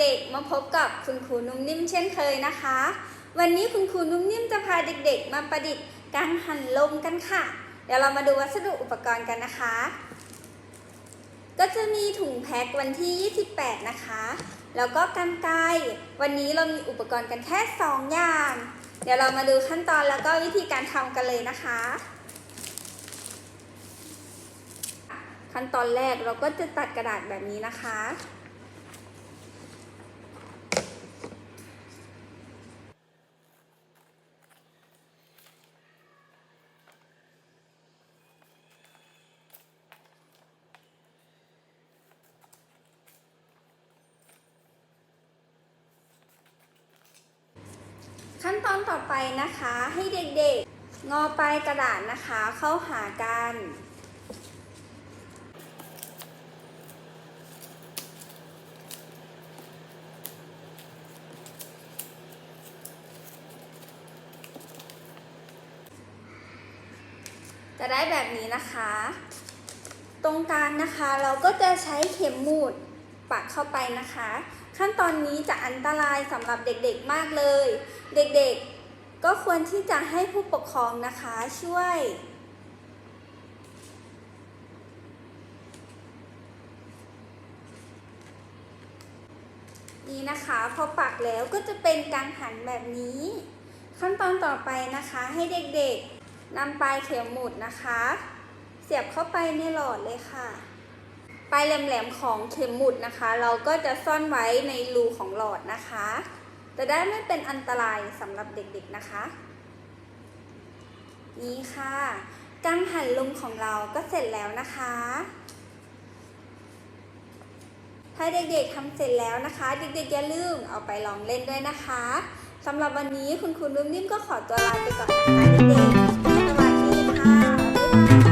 เด็กๆ มาพบกับคุณครูนุ่มนิ่มเช่นเคยนะคะ วันนี้คุณครูนุ่มนิ่มจะพาเด็กๆ มาประดิษฐ์กังหันลมกันค่ะ เดี๋ยวเรามาดูวัสดุอุปกรณ์กันนะคะ ก็จะมีถุงแพ็ควันที่ 28 นะคะ แล้วก็กันไกวันนี้เรามีอุปกรณ์กันแค่ 2 อย่าง เดี๋ยวเรามาดูขั้นตอนแล้วก็วิธีการทำกันเลยนะคะ ขั้นตอนแรกเราก็จะตัดกระดาษแบบนี้นะคะ ตอนต่อไปนะคะให้เด็กๆ งอปลายกระดาษนะคะ เข้าหากันจะได้แบบนี้นะคะ ตรงกลางนะคะเราก็จะใช้เข็มหมุด ปักเข้าไปนะคะ ขั้นตอนนี้จะอันตรายสำหรับเด็กๆมากเลย เด็กๆก็ควรที่จะให้ผู้ปกครองนะคะช่วย นี่นะคะพอปักแล้วก็จะเป็นกังหันแบบนี้ ขั้นตอนต่อไปนะคะให้เด็กๆนำปลายเข็มหมุดนะคะ เสียบเข้าไปในหลอดเลยค่ะ ปลายแหลมๆของเข็มหมุดนะคะ เราก็จะซ่อนไว้ในรูของหลอดนะคะ จะได้ไม่เป็นอันตรายสำหรับเด็กๆนะคะ นี่ค่ะกังหันลมของเราก็เสร็จแล้วนะคะ ถ้าเด็กๆทำเสร็จแล้วนะคะ เด็กๆอย่าลืมเอาไปลองเล่นด้วยนะคะสำหรับวันนี้คุณครูนุ่มนิ่มก็ขอตัวลาไปก่อนนะคะเด็กๆสวัสดีค่ะ